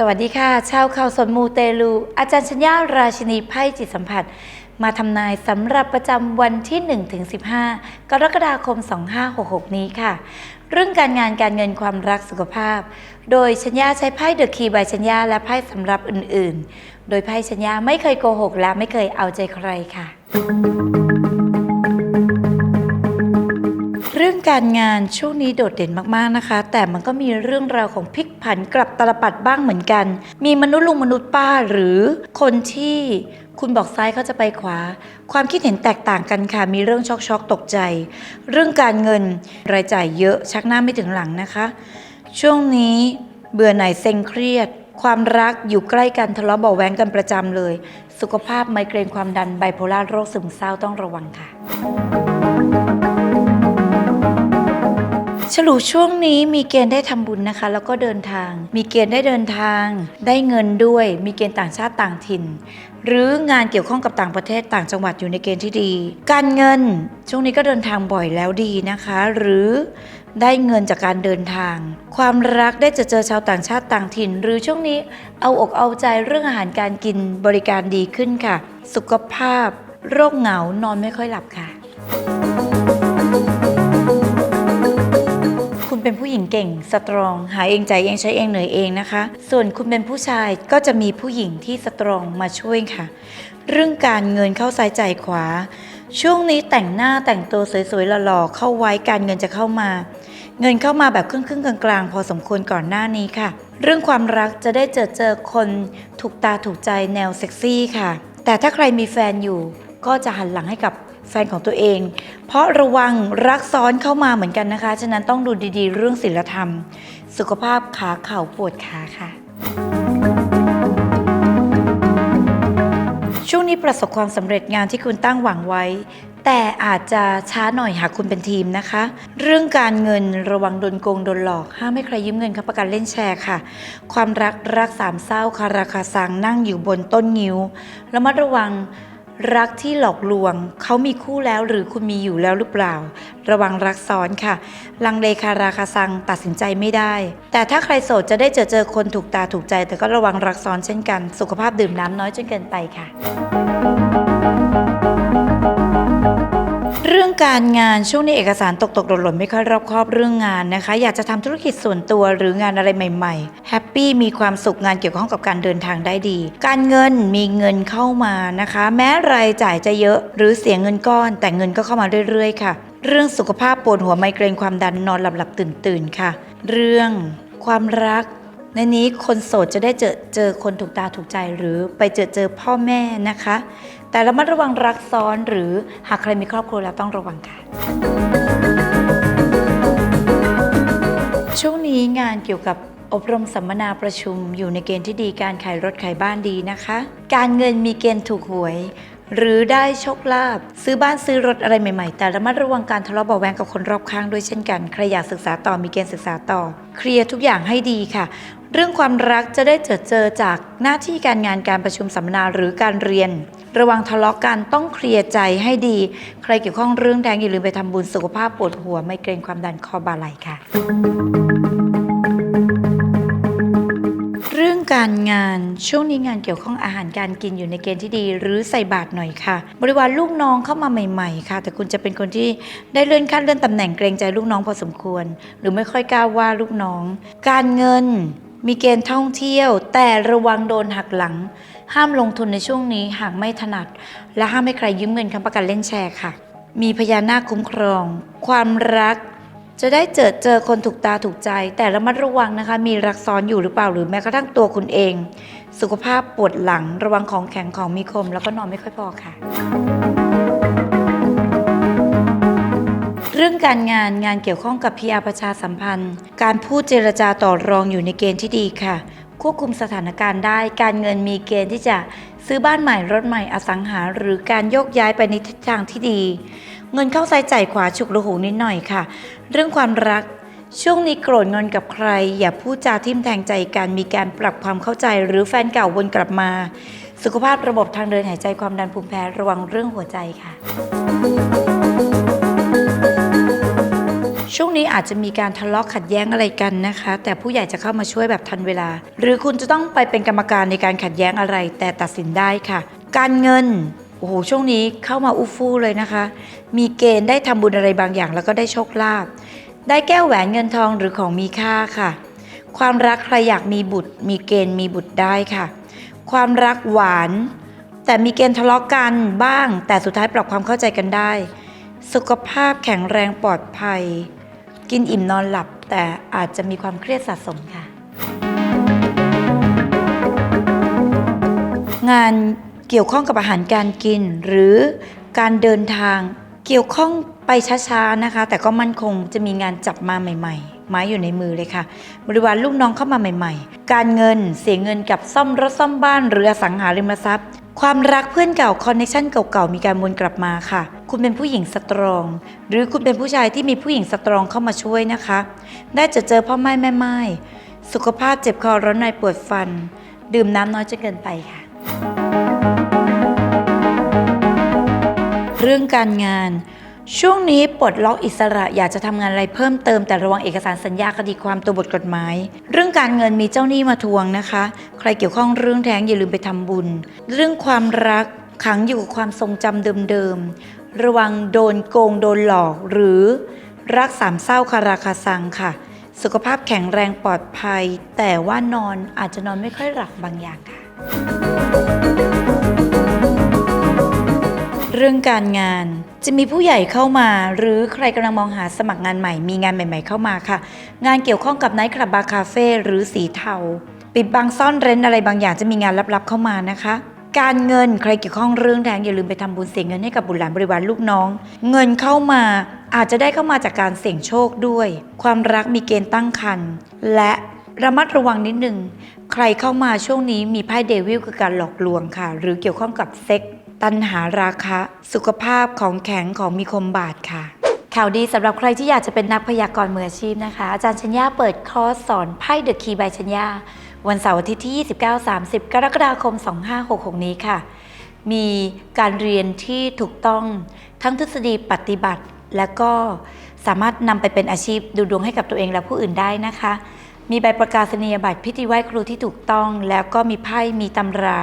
สวัสดีค่ะ ชาวข่าวสนมูเตลู อาจารย์ชัญญาราชินีไพ่จิตสัมผัส มาทำนายสำหรับประจำวันที่ 1-15 กรกฎาคม 2566 นี้ค่ะ เรื่องการงานการเงินความรักสุขภาพ โดยชัญญาใช้ไพ่เดอะคีย์บายชัญญาและไพ่สำหรับอื่นๆ โดยไพ่ชัญญาไม่เคยโกหกและไม่เคยเอาใจใครค่ะ เรื่องการงานช่วงนี้โดดเด่นมากๆนะคะ แต่มันก็มีเรื่องราวของพลิกผันกลับตลปัดบ้างเหมือนกัน มีมนุษย์ลุงมนุษย์ป้าหรือคนที่คุณบอกซ้ายเขาจะไปขวา ความคิดเห็นแตกต่างกันค่ะ มีเรื่องช็อกช็อกตกใจ เรื่องการเงินรายจ่ายเยอะชักหน้าไม่ถึงหลังนะคะ ช่วงนี้เบื่อหน่ายเซ็งเครียด ความรักอยู่ใกล้กันทะเลาะเบาแว้งกันประจำเลย สุขภาพไมเกรนความดันไบโพล่าโรคซึมเศร้าต้องระวังค่ะ ฉลูช่วงนี้มีเกณฑ์ได้ทำบุญนะคะ แล้วก็เดินทาง มีเกณฑ์ได้เดินทาง ได้เงินด้วย มีเกณฑ์ต่างชาติต่างถิ่น หรืองานเกี่ยวข้องกับต่างประเทศต่างจังหวัดอยู่ในเกณฑ์ที่ดี การเงินช่วงนี้ก็เดินทางบ่อยแล้วดีนะคะ หรือได้เงินจากการเดินทาง ความรักได้จะเจอชาวต่างชาติต่างถิ่น หรือช่วงนี้เอาอกเอาใจเรื่องอาหารการกินบริการดีขึ้นค่ะ สุขภาพ โรคเหงานอนไม่ค่อยหลับค่ะ คุณเป็นผู้หญิงเก่ง สตรอง หาเองใจเองใช้เองเหนื่อยเองนะคะ ส่วนคุณเป็นผู้ชายก็จะมีผู้หญิงที่สตรองมาช่วยค่ะ เรื่องการเงินเข้าซ้ายใจขวา ช่วงนี้แต่งหน้าแต่งตัวสวยๆหล่อๆเข้าไว้การเงินจะเข้ามา เงินเข้ามาแบบครึ่งๆกลางๆ พอสมควรก่อนหน้านี้ค่ะ เรื่องความรักจะได้เจอเจอคนถูกตาถูกใจแนวเซ็กซี่ค่ะ แต่ถ้าใครมีแฟนอยู่ก็จะหันหลังให้กับ แฟนของตัวเอง เพราะระวังรักซ้อนเข้ามาเหมือนกันนะคะ ฉะนั้นต้องดูดีๆ เรื่องศีลธรรม สุขภาพขาเข่าปวดขาค่ะ ช่วงนี้ประสบความสำเร็จงานที่คุณตั้งหวังไว้ แต่อาจจะช้าหน่อยหากคุณเป็นทีมนะคะ เรื่องการเงินระวังโดนโกงโดนหลอก ห้ามให้ใครยืมเงินค้ำประกันเล่นแชร์ค่ะ ความรักรักสามเศร้าคาราคาซังนั่งอยู่บนต้นงิ้วระมัดระวัง รักที่หลอกลวง เขามีคู่แล้วหรือคุณมีอยู่แล้วหรือเปล่า ระวังรักซ้อนค่ะ ลังเลคาราคาซังตัดสินใจไม่ได้ แต่ถ้าใครโสดจะได้เจอเจอคนถูกตาถูกใจ แต่ก็ระวังรักซ้อนเช่นกัน สุขภาพดื่มน้ำน้อยจนเกินไปค่ะ การงานช่วงนี้เอกสารตกตกหล่นหล่นไม่ค่อยรอบคอบเรื่องงานนะคะ อยากจะทำธุรกิจส่วนตัวหรืองานอะไรใหม่ๆแฮปปี้มีความสุขงานเกี่ยวข้องกับการเดินทางได้ดี การเงินมีเงินเข้ามานะคะ แม้รายจ่ายจะเยอะหรือเสียเงินก้อน แต่เงินก็เข้ามาเรื่อยๆค่ะ เรื่องสุขภาพปวดหัวไมเกรนความดันนอนหลับๆตื่นๆค่ะ เรื่องความรักในนี้คนโสดจะได้เจอเจอคนถูกตาถูกใจหรือไปเจอเจอพ่อแม่นะคะ แต่ระมัดระวังรักซ้อนหรือหากใครมีครอบครัวแล้วต้องระวังค่ะ ช่วงนี้งานเกี่ยวกับอบรมสัมมนาประชุมอยู่ในเกณฑ์ที่ดีการขายรถขายบ้านดีนะคะ การเงินมีเกณฑ์ถูกหวย หรือได้โชคลาภซื้อบ้านซื้อรถอะไรใหม่ๆ แต่ระมัดระวังการทะเลาะเบาแวงกับคนรอบข้างด้วยเช่นกันใครอยากศึกษาต่อมีเกณฑ์ศึกษาต่อ เคลียร์ทุกอย่างให้ดีค่ะ เรื่องความรักจะได้เจอเจอจากหน้าที่การงานการประชุมสัมมนาหรือการเรียน ระวังทะเลาะกันต้องเคลียร์ใจให้ดี ใครเกี่ยวข้องเรื่องแดงอย่าลืมไปทำบุญสุขภาพปวดหัวไมเกรนความดันคอบาไหลค่ะ เรื่องการงานช่วงนี้งานเกี่ยวข้องอาหารการกินอยู่ในเกณฑ์ที่ดี หรือใส่บาตรหน่อยค่ะ บริวารลูกน้องเข้ามาใหม่ๆ ค่ะ แต่คุณจะเป็นคนที่ได้เลื่อนขั้นเลื่อนตำแหน่งเกรงใจลูกน้องพอสมควร หรือไม่ค่อยกล้าว่าลูกน้อง การเงินมีเกณฑ์ท่องเที่ยว แต่ระวังโดนหักหลัง ห้ามลงทุนในช่วงนี้หากไม่ถนัด และห้ามให้ใครยืมเงินค้ำประกันเล่นแชร์ค่ะ มีพญานาคคุ้มครอง ความรัก จะได้เจอเจอคนถูกตาถูกใจ แต่ระมัดระวังนะคะ มีรักซ้อนอยู่หรือเปล่าหรือแม้กระทั่งตัวคุณเอง สุขภาพปวดหลังระวังของแข็งของมีคม แล้วก็นอนไม่ค่อยพอค่ะ เรื่องการงานงานเกี่ยวข้องกับ PR ประชาสัมพันธ์ การพูดเจรจาต่อรองอยู่ในเกณฑ์ที่ดีค่ะ ควบคุมสถานการณ์ได้ การเงินมีเกณฑ์ที่จะซื้อบ้านใหม่รถใหม่อสังหา หรือการโยกย้ายไปในทิศทางที่ดี เงินเข้าซ้ายจ่ายขวาฉุกระหูนิดหน่อยค่ะ เรื่องความรักช่วงนี้โกรธเงินกับใคร อย่าพูดจาทิมแทงใจกันมีการปรับความเข้าใจหรือแฟนเก่าวนกลับมา สุขภาพระบบทางเดินหายใจความดันภูมิแพ้ระวังเรื่องหัวใจค่ะ ช่วงนี้อาจจะมีการทะเลาะขัดแย้งอะไรกันนะคะ แต่ผู้ใหญ่จะเข้ามาช่วยแบบทันเวลา หรือคุณจะต้องไปเป็นกรรมการในการขัดแย้งอะไร แต่ตัดสินได้ค่ะ การเงิน โอ้โหช่วงนี้เข้ามาอู้ฟู่เลยนะคะ มีเกณฑ์ได้ทำบุญอะไรบางอย่าง แล้วก็ได้โชคลาภได้แก้วแหวนเงินทองหรือของมีค่าค่ะ ความรักใครอยากมีบุตร มีเกณฑ์มีบุตรได้ค่ะ ความรักหวาน แต่มีเกณฑ์ทะเลาะกันบ้าง แต่สุดท้ายปรับความเข้าใจกันได้ สุขภาพแข็งแรงปลอดภัย กินอิ่มนอนหลับ แต่อาจจะมีความเครียดสะสมค่ะ งาน เกี่ยวข้องกับอาหารการกิน หรือการเดินทางเกี่ยวข้องไปช้าๆนะคะ แต่ก็มั่นคงจะมีงานจับมาใหม่ ๆ ไม้อยู่ในมือเลยค่ะ บริวารลูกน้องเข้ามาใหม่ ๆ การเงินเสียเงินกับซ่อมรถซ่อมบ้านหรืออสังหาริมทรัพย์ ความรักเพื่อนเก่าคอนเนคชั่นเก่าๆมีการวนกลับมาค่ะ คุณเป็นผู้หญิงสตรอง หรือคุณเป็นผู้ชายที่มีผู้หญิงสตรองเข้ามาช่วยนะคะ ได้จะเจอพ่อไม้แม่ไม้สุขภาพเจ็บคอร้อนในปวดฟัน ดื่มน้ำน้อยจนเกินไปค่ะ เรื่องการงาน ช่วงนี้ปลดล็อกอิสระอยากจะทำงานอะไรเพิ่มเติมแต่ระวังเอกสารสัญญาคดีความตัวบทกฎหมาย เรื่องการเงินมีเจ้าหนี้มาทวงนะคะ ใครเกี่ยวข้องเรื่องแท้งอย่าลืมไปทำบุญ เรื่องความรักขังอยู่กับความทรงจำเดิมๆระวังโดนโกงโดนหลอกหรือรักสามเศร้าคาราคาซังค่ะ สุขภาพแข็งแรงปลอดภัย แต่ว่านอนอาจจะนอนไม่ค่อยหลับบางอย่างค่ะ เรื่องการงาน จะมีผู้ใหญ่เข้ามา หรือใครกำลังมองหาสมัครงานใหม่ มีงานใหม่ ๆ เข้ามาค่ะ งานเกี่ยวข้องกับไนท์คลับบาร์คาเฟ่หรือสีเทา ปิดบังซ่อนเร้นอะไรบางอย่างจะมีงานลับๆเข้ามานะคะ การเงินใครเกี่ยวข้องเรื่องแทงอย่าลืมไปทำบุญเสียเงินให้กับบุตรหลานบริวารลูกน้อง เงินเข้ามาอาจจะได้เข้ามาจากการเสี่ยงโชคด้วย ความรักมีเกณฑ์ตั้งครรภ์และระมัดระวังนิดนึงใครเข้ามาช่วงนี้มีไพ่เดวิลคือการหลอกลวงค่ะ หรือเกี่ยวข้องกับเซ็ก ตัณหาราคะ สุขภาพของแข็งของมีคมบาดค่ะ ข่าวดีสำหรับใครที่อยากจะเป็นนักพยากรณ์มืออาชีพนะคะ อาจารย์ชัญญาเปิดคอร์สสอนไพ่เดอะคีย์บายชัญญาวันเสาร์อาทิตย์ที่ 29-30 กรกฎาคม 2566 นี้ค่ะ มีการเรียนที่ถูกต้องทั้งทฤษฎีปฏิบัติ และก็สามารถนำไปเป็นอาชีพดูดวงให้กับตัวเองและผู้อื่นได้นะคะ มีใบประกาศนียบัตรพิธีไหว้ครูที่ถูกต้อง แล้วก็มีไพ่มีตำรา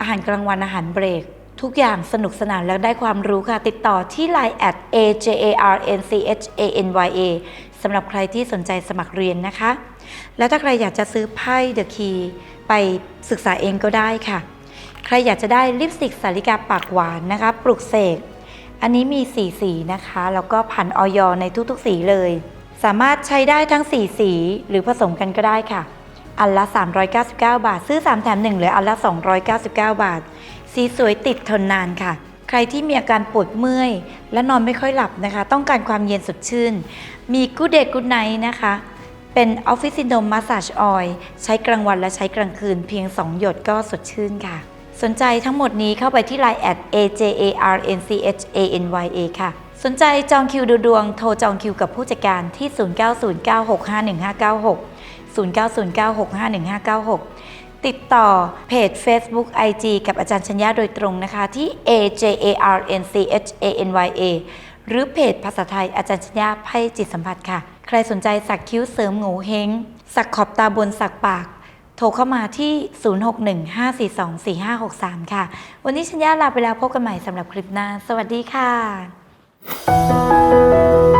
อาหารกลางวันอาหารเบรก ทุกอย่างสนุกสนานและได้ความรู้ค่ะ ติดต่อที่ Line at ajarnchanya สำหรับใครที่สนใจสมัครเรียนนะคะ แล้วถ้าใครอยากจะซื้อไพ่ The Key ไปศึกษาเองก็ได้ค่ะ ใครอยากจะได้ลิปสติกสาริกาปากหวานนะคะ ปลุกเสก อันนี้มี 4 สีนะคะ แล้วก็ผ่านออยในทุกๆ สีเลย สามารถใช้ได้ทั้ง 4 สีหรือผสมกันก็ได้ค่ะ อันละ 399 บาท ซื้อ 3 แถม 1หลืออันละ 299 บาท สีสวยติดทนนานค่ะ ใครที่มีอาการปวดเมื่อย และนอนไม่ค่อยหลับนะคะ ต้องการความเย็นสดชื่น มีกูเดกูไน g นะคะ เป็นออฟฟิศซินโดมมาส a จออยใช้กลางวันและใช้กลางคืนเพียง 2 หยดก็สดชื่นค่ะ สนใจทั้งหมดนี้เข้าไปที่ Line at ajarnchanya ค่ะ สนใจจองคิวดูดวงโทรจองคิวกับผู้จัดการที่ 0909651596 0909651596 ติดต่อเพจ Facebook IG กับอาจารย์ชัญญาโดยตรงนะคะ ที่ ajarnchanya หรือเพจภาษาไทยอาจารย์ชัญญาไพ่จิตสัมผัสค่ะ ใครสนใจสักคิ้วเสริมโงเฮงสักขอบตาบนสักปาก โทรเข้ามาที่ 0615424563 ค่ะ วันนี้ชัญญาลาไปแล้วพบกันใหม่สำหรับคลิปหน้า สวัสดีค่ะ